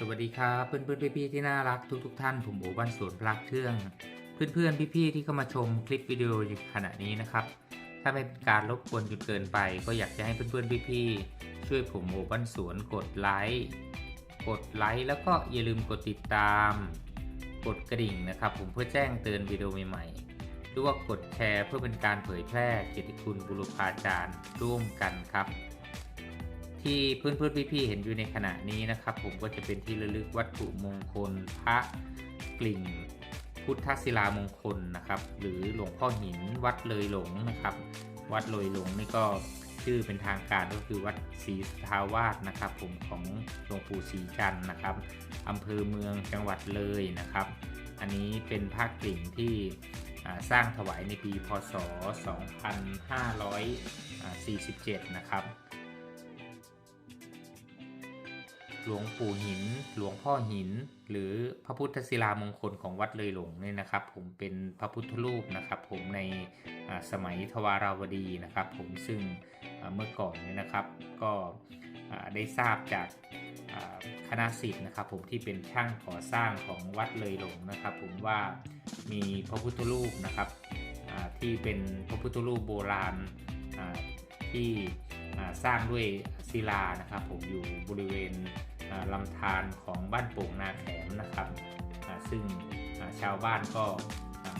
สวัสดีครับเพื่อนเพื่อนๆพี่ๆที่น่ารักทุกๆทท่านผมโอบ้านสวนพลักเครื่อง เพื่อนเพื่อนๆพี่ๆที่เข้ามาชมคลิปวิดีโออยู่ขณะนี้นะครับ ถ้าไม่เป็นการรบกวนจนเกินไป ก็อยากจะให้เพื่อนเพื่อนๆพี่ๆช่วยผมโอบ้านสวนกดไลค์กดไลค์แล้วก็อย่าลืมกดติดตาม กดกระดิ่งนะครับ ผมเพื่อแจ้งเตือนวิดีโอใหม่ๆหรือว่ากดแชร์เพื่อเป็นการเผยแพร่เกียรติคุณบุรุษาจารย์ร่วมกันครับ ที่เพื่อนๆพี่ๆเห็นอยู่ในขณะนี้นะครับ ผมก็จะเป็นที่ระลึกวัตถุมงคลพระกลิ่งพุทธศิลามงคลนะครับ หรือหลวงพ่อหินวัดเลยหลงนะครับ วัดเลยหลงนี่ก็ชื่อเป็นทางการก็คือวัดศรีสทาวาสนะครับ ผมของหลวงปู่ศรีจันทร์นะครับอำเภอเมืองจังหวัดเลยนะครับ อันนี้เป็นภาคกลิ่งที่สร้างถวายในปีพศ 2547 นะครับ หลวงปู่หิน หลวงพ่อหิน หรือพระพุทธศิลามงคลของวัดเลยหลงเนี่ยนะครับ ผมเป็นพระพุทธรูปนะครับ ผมในสมัยทวาราวดีนะครับ ผมซึ่งเมื่อก่อนเนี่ยนะครับก็ได้ทราบจากคณะศิษย์นะครับ ผมที่เป็นช่างก่อสร้างของวัดเลยหลงนะครับ ผมว่ามีพระพุทธรูปนะครับที่เป็นพระพุทธรูปโบราณที่สร้างด้วยศิลานะครับ ผมอยู่บริเวณ ลำธารของบ้านโป่งนาแขมนะครับซึ่งชาวบ้านก็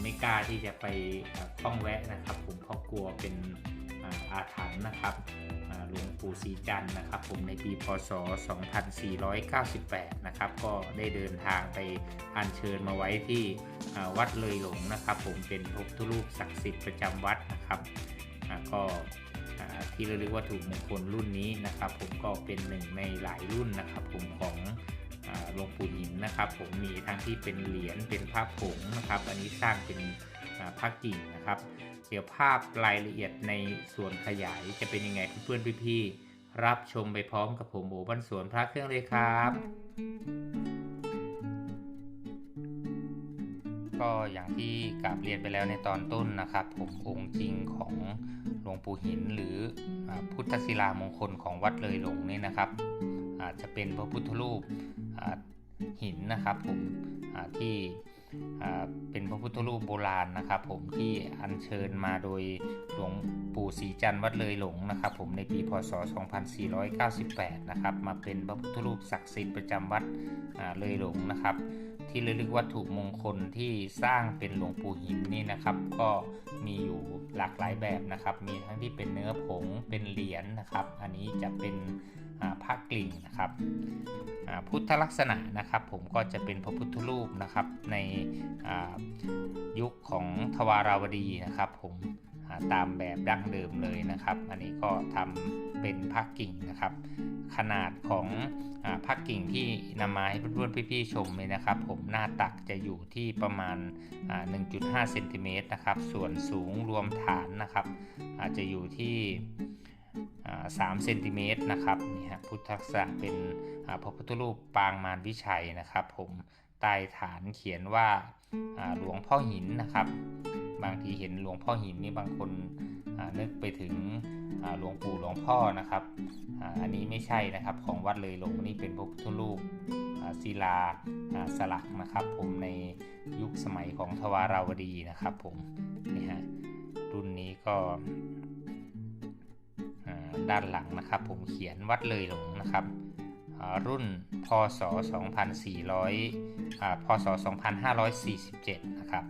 ไม่กล้าที่จะไปอ่าท่องแวะนะครับ ผมเพราะกลัวเป็นอาถรรพ์นะครับหลวงปู่ศรีจันทร์นะครับ ผมในปีพศ 2498 นะครับ ก็ได้เดินทางไปอัญเชิญมาไว้ที่วัดเลยหลงนะครับ ผมเป็นพระพุทธรูปศักดิ์สิทธิ์ประจำวัดนะครับก็ ที่ระลึกวัตถุมงคลรุ่นนี้นะครับ ผมก็เป็นหนึ่งในหลายรุ่นนะครับ ผมของหลวงปู่หินนะครับ ผมมีทั้งที่เป็นเหรียญเป็นภาพผงนะครับ อันนี้สร้างเป็นภาพกิ่งนะครับ เดี๋ยวภาพรายละเอียดในส่วนขยายจะเป็นยังไงเพื่อนๆพี่ๆรับชมไปพร้อมกับผมโอบ้านสวนพระเครื่องเลยครับก็อย่างที่กราบเรียนไปแล้วในตอนต้นนะครับ ผมองค์จริงของ หลวงปู่หินหรือพุทธศิลามงคลของวัดเลยหลงนี่นะครับอาจจะเป็นพระพุทธรูปหินนะครับผมที่เป็นพระพุทธรูปโบราณนะครับ ผมที่อัญเชิญมาโดยหลวงปู่ศรีจันทร์วัดเลยหลงนะครับ ผมในปีพศ 2498 นะครับ มาเป็นพระพุทธรูปศักดิ์สิทธิ์ประจำวัดเลยหลงนะครับ ที่ระลึกวัตถุมงคลที่สร้างเป็นหลวงปู่หินนี่นะครับ ก็ มีอยู่หลากหลายแบบนะครับ มีทั้งที่เป็นเนื้อผงเป็นเหรียญนะครับ อันนี้จะเป็นผ้ากลิ่งนะครับพุทธลักษณะนะครับ ผมก็จะเป็นพระพุทธรูปนะครับในยุคของทวาราวดีนะครับ ผม ตามแบบดั้งเดิมเลยนะครับ อันนี้ก็ทำเป็นผ้ากิ่งนะครับ ขนาดของอาผ้ากิ่งที่นำมาให้เพื่อนๆพี่ๆชมเลยนะครับ ผมหน้าตักจะอยู่ที่ประมาณ 1.5เซนติเมตรนะครับ ส่วนสูงรวมฐานนะครับ อาจจะอยู่ที่3เซนติเมตรนะครับนี่ฮะพุทธักษะเป็นพระพุทธรูปปางมารวิชัยนะครับ ผมใต้ฐานเขียนว่าหลวงพ่อหินนะครับ บางทีเห็นหลวงพ่อหินนี่บางคนนึกไปถึงหลวงปู่หลวงพ่อนะครับอ,อันนี้ไม่ใช่นะครับของวัดเลยหลวงนี่เป็นพระพุทธรูปศิลาสลักนะครับ ผมในยุคสมัยของทวาราวดีนะครับ ผมนี่ฮะรุ่นนี้ก็ด้านหลังนะครับ ผมเขียนวัดเลยหลงนะครับรุ่นพศ 2400อ่าพศ 2547 นะครับ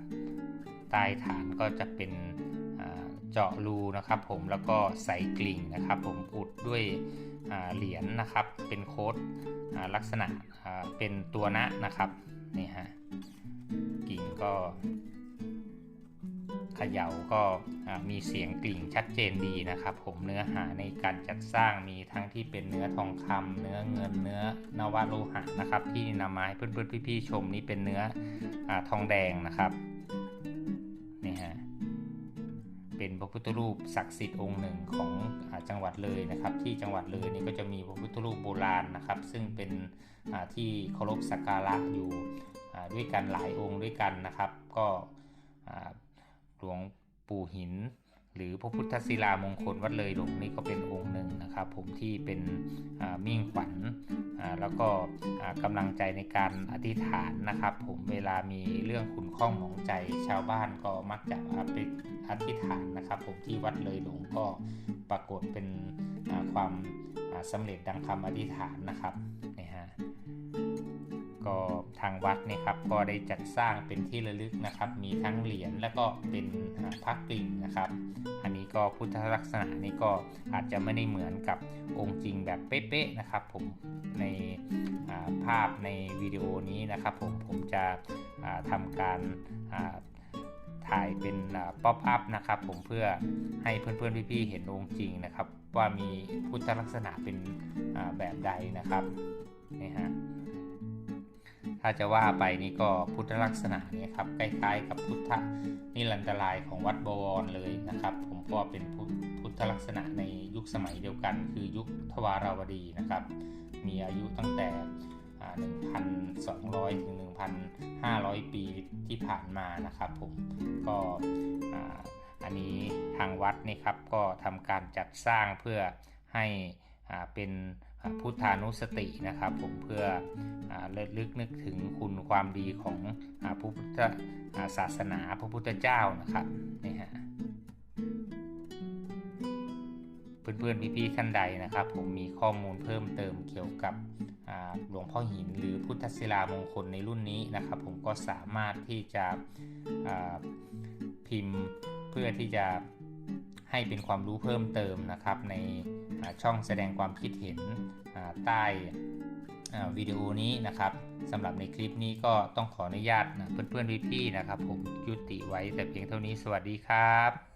ต้ฐานก็จะเป็นเจาะรูนะครับ ผมแล้วก็ใส่กลิ่งนะครับ ผมอุดด้วยเหรียญนะครับ เป็นโค้ดลักษณะเป็นตัวนะนะครับนี่ฮะกิ่งก็เขย่าก็มีเสียงกลิ่งชัดเจนดีนะครับ ผมเนื้อหาในการจัดสร้างมีทั้งที่เป็นเนื้อทองคำเนื้อเงินเนื้อนวโลหะนะครับ ที่นำมาให้เพื่อนๆพี่ๆชมนี่เป็นเนื้ออทองแดงนะครับ นี่ฮะเป็นพระพุทธรูปศักดิ์สิทธิ์องค์หนึ่งของอจังหวัดเลยนะครับ ที่จังหวัดเลยนี่ก็จะมีพระพุทธรูปโบราณนะครับ ซึ่งเป็นที่เคารพสักการะอยู่ด้วยกันหลายองค์ด้วยกันนะครับ ก็หลวงปู่หิน หรือพระพุทธศิลามงคลวัดเลยหลงนี่ก็เป็นองค์หนึ่งนะครับผมที่เป็นมิ่งขวัญแล้วก็อ่ากำลังใจในการอธิษฐานนะครับ ผมเวลามีเรื่องขุนข้องหมองใจชาวบ้านก็มักจะไปอธิษฐานนะครับ ผมที่วัดเลยหลวงก็ปรากฏเป็นความอ่าสำเร็จดังคำอธิษฐานนะครับนี่ฮะ ก็ทางวัดเนี่ยครับก็ได้จัดสร้างเป็นที่ระลึกนะครับ มีทั้งเหรียญแล้วก็เป็นพระกลิ่งนะครับ อันนี้ก็พุทธลักษณะนี้ก็อาจจะไม่ได้เหมือนกับองค์จริงแบบเป๊ะๆนะครับ ผมในภาพในวิดีโอนี้นะครับ ผมผมจะอ่าทำการถ่ายเป็นป๊อปอัพนะครับผมเพื่อให้เพื่อนๆพี่ๆเห็นองค์จริงนะครับ ว่ามีพุทธลักษณะเป็นแบบใดนะครับนี่ฮะ ถ้าจะว่าไปนี่ก็พุทธลักษณะเนี่ยครับใกล้ๆกับพุทธนิรันตรายของวัดบวรเลยนะครับ ผมก็เป็นพุทพุทธลักษณะในยุคสมัยเดียวกัน คือยุคทวาราวดีนะครับ มีอายุตั้งแต่อ่า1,200 ถึง 1,500 ปีที่ผ่านมานะครับผมก็อันนี้ทางวัดนี่ครับก็ทำการจัดสร้างเพื่อให้เป็น พุทธานุสตินะครับ ผมเพื่อเลิศลึกนึกถึงคุณความดีของพระพุทธาศาสนาพระพุทธเจ้านะครับนี่ฮะเพื่อนๆพี่ๆท่านใดนะครับ ผมมีข้อมูลเพิ่มเติมเกี่ยวกับหลวงพ่อหินหรือพุทธศิลามงคลในรุ่นนี้นะครับ ผมก็สามารถที่จะพิมพ์เพื่อที่จะ ให้เป็นความรู้เพิ่มเติมนะครับในช่องแสดงความคิดเห็นใต้วิดีโอนี้นะครับสำหรับในคลิปนี้ก็ต้องขออนุญาตนะเพื่อนๆพี่ๆนะครับ ผมยุติไว้แต่เพียงเท่านี้สวัสดีครับ